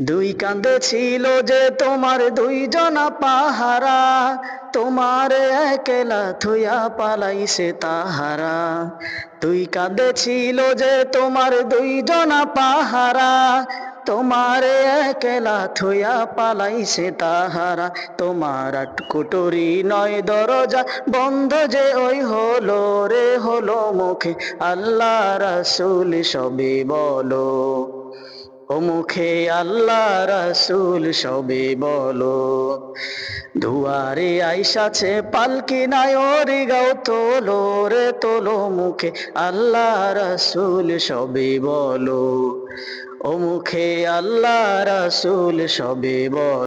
দুই কাঁধে ছিল যে তোমার দুই জনা পাহারা, তোমার একলা থুয়া পালাইছে তাহারা। দুই কাঁধে ছিল যে তোমার দুই জনা পাহারা, তোমার একলা থুয়া পালাইছে তাহারা। তোমার কুটুরি নয় দরজা বন্ধ যে ওই হলো রে, হলো মুখে আল্লাহ রাসূল সবে বলো। ও মুখে আল্লাহ রাসুল সবে বলো। দুয়ারে আইসাছে পালকি নায়রি গাও তোলো রে তোলো মুখে, আল্লাহ রাসুল সবে বলো। ও মুখে আল্লাহ রাসুল সবে বলো।